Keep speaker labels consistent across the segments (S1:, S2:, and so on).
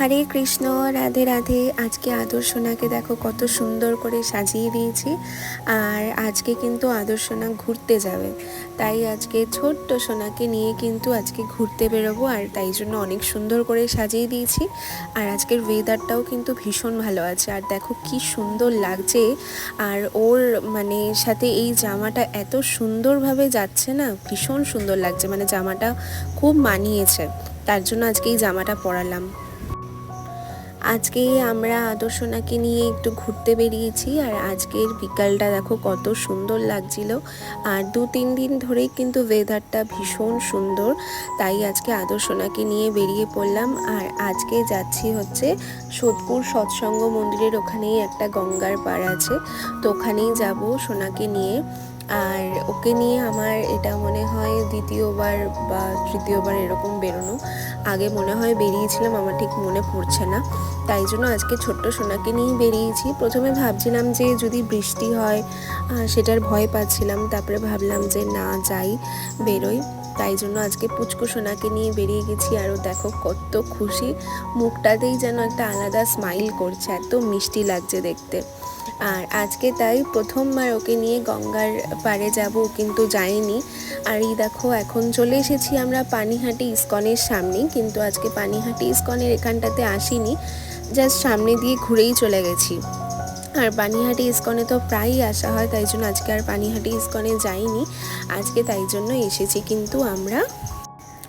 S1: হরে কৃষ্ণ, রাধে রাধে। আজকে আদর্শনাকে দেখো কত সুন্দর করে সাজিয়ে দিয়েছি। আর আজকে কিন্তু আদর্শনা ঘুরতে যাবে। তাই আজকে ছোট্ট সোনাকে নিয়ে কিন্তু আজকে ঘুরতে বেরোবো। আর তাই জন্য অনেক সুন্দর করে সাজিয়ে দিয়েছি। আর আজকের ওয়েদারটাও কিন্তু ভীষণ ভালো আছে। আর দেখো কি সুন্দর লাগছে। আর ওর মানে সাথে এই জামাটা এত সুন্দরভাবে যাচ্ছে না, ভীষণ সুন্দর লাগছে। মানে জামাটা খুব মানিয়েছে। তার জন্য আজকে এই জামাটা পরালাম। আজকে আমরা আদর্শনাকে নিয়ে একটু ঘুরতে বেরিয়েছি, আর আজকের বিকালটা দেখো কত সুন্দর লাগছিল। আর দু তিন দিন ধরেই কিন্তু ওয়েদারটা ভীষণ সুন্দর, তাই আজকে আদর্শনাকে নিয়ে বেরিয়ে পড়লাম। আর আজকে যাচ্ছি হচ্ছে সোদপুর সৎসঙ্গ মন্দিরের ওখানেই একটা গঙ্গার পাড় আছে, তো ওখানেই যাব সোনাকে নিয়ে। আর ওকে নিয়ে আমার এটা মনে হয় দ্বিতীয়বার বা তৃতীয়বার এরকম বেরোনো। আগে মনে হয় বেরিয়েছিলাম, আমার ঠিক মনে পড়ছে না। তাই জন্য আজকে ছোট্ট সোনাকে নিয়েই বেরিয়েছি। প্রথমে ভাবছিলাম যে যদি বৃষ্টি হয় সেটার ভয় পাচ্ছিলাম। তারপরে ভাবলাম যে না, যাই, বেরোই। তাই জন্য আজকে পুচকু সোনাকে নিয়ে বেরিয়ে গেছি আরও দেখো কত খুশি। মুখটাতেই যেন একটা আলাদা স্মাইল করছে, এত মিষ্টি লাগছে দেখতে। আর আজকে তাই প্রথমবার ওকে নিয়ে গঙ্গার পাড়ে যাব কিন্তু যায়নি। আর এই দেখো, এখন চলে এসেছি আমরা পানিহাটি ইস্কনের সামনেই, কিন্তু আজকে পানিহাটি ইস্কনের এখানটাতে আসিনি, জাস্ট সামনে দিয়ে ঘুরেই চলে গেছি। আর পানিহাটি ইস্কনে তো প্রায়ই আসা হয়, তাই জন্য আজকে আর পানিহাটি ইস্কনে যাইনি। আজকে তাই জন্য এসেছি, কিন্তু আমরা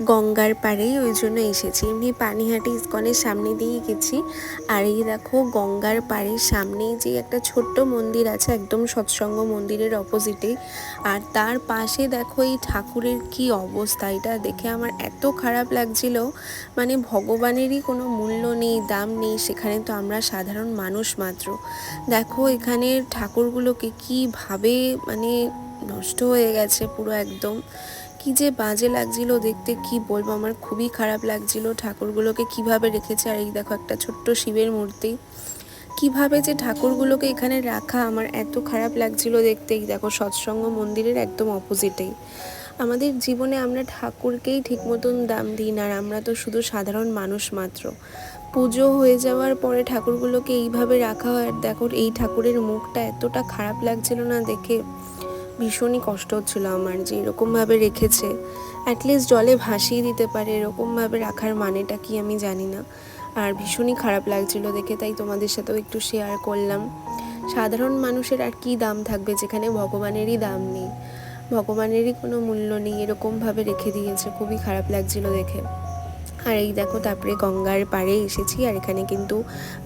S1: গঙ্গার পাড়েই ওই জন্য এসেছি। এমনি পানিহাটি ইস্কনের সামনে দিয়ে গেছি। আর এই দেখো, গঙ্গার পাড়ের সামনেই যে একটা ছোট্ট মন্দির আছে, একদম সৎসঙ্গ মন্দিরের অপোজিটে আর তার পাশে দেখো এই ঠাকুরের কি অবস্থা, এটা দেখে আমার এত খারাপ লাগছিল। মানে ভগবানেরই কোনো মূল্য নেই, দাম নেই, সেখানে তো আমরা সাধারণ মানুষ মাত্র। দেখো এখানের ঠাকুরগুলোকে কীভাবে মানে নষ্ট হয়ে গেছে পুরো একদম। কি যে বাজে লাগছিল দেখতে, কি বলব? আমার খুবই খারাপ লাগছিল ঠাকুরগুলোকে কীভাবে রেখেছে। আর এই দেখো, একটা ছোট্ট শিবের মূর্তি। কীভাবে যে ঠাকুরগুলোকে এখানে রাখা, আমার এত খারাপ লাগছিল দেখতে। এই দেখো, সৎসঙ্গ মন্দিরের একদম অপোজিটেই আমাদের জীবনে আমরা ঠাকুরকেই ঠিক মতন দাম দিই না, আর আমরা তো শুধু সাধারণ মানুষ মাত্র। পুজো হয়ে যাওয়ার পরে ঠাকুরগুলোকে এইভাবে রাখা হয়। আর দেখো, এই ঠাকুরের মুখটা এতটা খারাপ লাগছিল না দেখে। ভীষণই কষ্ট হচ্ছিল আমার যে এরকমভাবে রেখেছে। অ্যাটলিস্ট জলে ভাসিয়ে দিতে পারে, এরকমভাবে রাখার মানেটা কি আমি জানি না। আর ভীষণই খারাপ লাগছিল দেখে, তাই তোমাদের সাথেও একটু শেয়ার করলাম। সাধারণ মানুষের আর কি দাম থাকবে যেখানে ভগবানেরই দাম নেই? ভগবানেরই কোনো মূল্য নেই, এরকমভাবে রেখে দিয়েছে, খুবই খারাপ লাগছিল দেখে। আর এই দেখো, তারপরে গঙ্গার পাড়ে এসেছি আর এখানে কিন্তু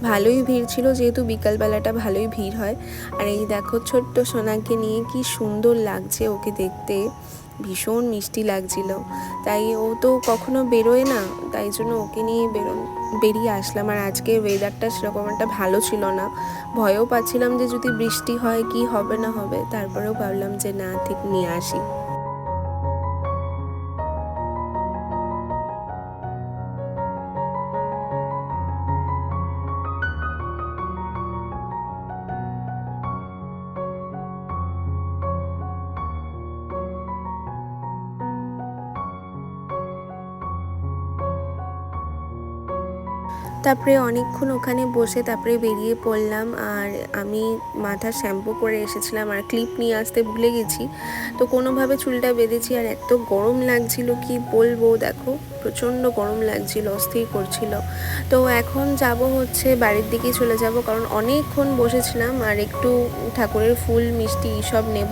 S1: ভালোই ভিড় ছিল, যেহেতু বিকালবেলাটা ভালোই ভিড় হয়। আর এই দেখো, ছোট্ট সোনাকে নিয়ে কি সুন্দর লাগছে ওকে দেখতে। ভীষণ মিষ্টি লাগছিল। তাই ও তো কখনো বেরোয় না, তাই জন্য ওকে নিয়ে বেরো বেরিয়ে আসলাম। আর আজকে ওয়েদারটা সেরকম একটা ভালো ছিল না। ভয়ও পাচ্ছিলাম যে যদি বৃষ্টি হয়, কি হবে না হবে, তারপরেও ভাবলাম যে না, ঠিক নিয়ে আসি। তারপরে অনেকক্ষণ ওখানে বসে তারপরে বেরিয়ে পড়লাম আর আমি মাথা শ্যাম্পু করে এসেছিলাম আর ক্লিপ নিয়ে আসতে ভুলে গেছি। তো কোনোভাবে চুলটা বেঁধেছি আর এত গরম লাগছিল, কি বলব? দেখো, প্রচণ্ড গরম লাগছিল, অস্থির করছিল। তো এখন যাব হচ্ছে বাড়ির দিকেই চলে যাব কারণ অনেকক্ষণ বসেছিলাম আর একটু ঠাকুরের ফুল, মিষ্টি সব নেব।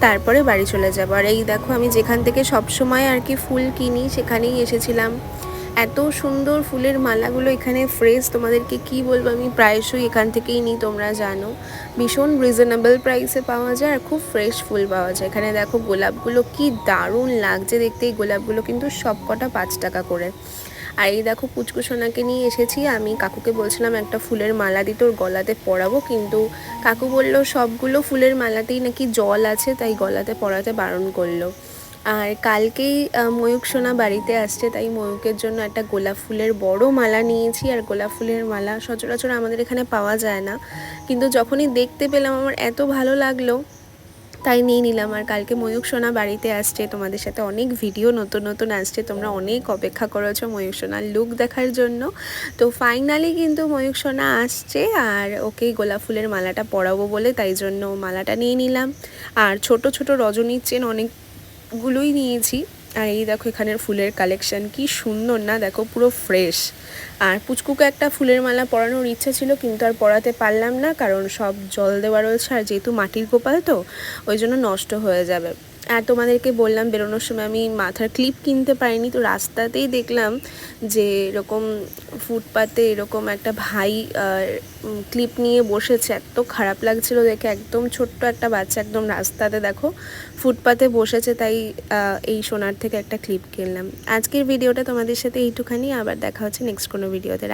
S1: তারপরে বাড়ি চলে যাব। আর এই দেখো, আমি যেখান থেকে সব সময় আর কি ফুল কিনি সেখানেই এসেছিলাম। এত সুন্দর ফুলের মালাগুলো এখানে ফ্রেশ, তোমাদেরকে কি বলব? আমি প্রায়শই এখান থেকেই নিই, তোমরা জানো। ভীষণ রিজনেবল প্রাইসে পাওয়া যায় আর খুব ফ্রেশ ফুল পাওয়া যায়। এখানে দেখো গোলাপগুলো কি দারুণ লাগছে দেখতে। এই গোলাপগুলো কিন্তু সব কটা পাঁচ টাকা করে। আর এই দেখো পুচকু সোনাকে নিয়ে এসেছি। আমি কাকুকে বলছিলাম একটা ফুলের মালা দিতে, ওর গলাতে পরাবো, কিন্তু কাকু বলল, সবগুলো ফুলের মালাতেই নাকি জল আছে, তাই গলাতে পরাতে বারণ করল। আর কালকেই ময়ূক সোনা বাড়িতে আসছে, তাই ময়ূকের জন্য একটা গোলাপ ফুলের বড় মালা নিয়েছি। আর গোলাপ ফুলের মালা সচরাচর আমাদের এখানে পাওয়া যায় না। কিন্তু যখনই দেখতে পেলাম আমার এত ভালো লাগল, তাই নিয়ে নিলাম। আর কালকে ময়ূক সোনা বাড়িতে আসছে, তোমাদের সাথে অনেক ভিডিও নতুন নতুন আসছে। তোমরা অনেক অপেক্ষা করেছ ময়ূক সোনার লুক দেখার জন্য। তো ফাইনালি কিন্তু ময়ূক সোনা আসছে, আর ওকেই গোলাপ ফুলের মালাটা পরাবো বলে তাই জন্য মালাটা নিয়ে নিলাম। আর ছোট ছোট রজনীর চেন অনেকগুলোই নিয়েছি। আর এই দেখো এখানের ফুলের কালেকশান কি সুন্দর না? দেখো পুরো ফ্রেশ আর পুচকুকে একটা ফুলের মালা পরানোর ইচ্ছা ছিল, কিন্তু আর পরাতে পারলাম না, কারণ সব জল দেওয়া রয়েছে, আর যেহেতু মাটির গোপাল তো, ওই জন্য নষ্ট হয়ে যাবে। আর তোমাদেরকে বললাম, বেরোনোর সময় আমি মাথার ক্লিপ কিনতে পারিনি, তো রাস্তাতেই দেখলাম যে এরকম ফুটপাতে এরকম একটা ভাই ক্লিপ নিয়ে বসেছে। এত খারাপ লাগছিল দেখে, একদম ছোট্ট একটা বাচ্চা একদম রাস্তাতে দেখো, ফুটপাতে বসেছে, তাই এই সোনার থেকে একটা ক্লিপ কিনলাম। আজকের ভিডিওটা তোমাদের সাথে এইটুখানি, আবার দেখা হচ্ছে নেক্সট কোনো ভিডিওতে।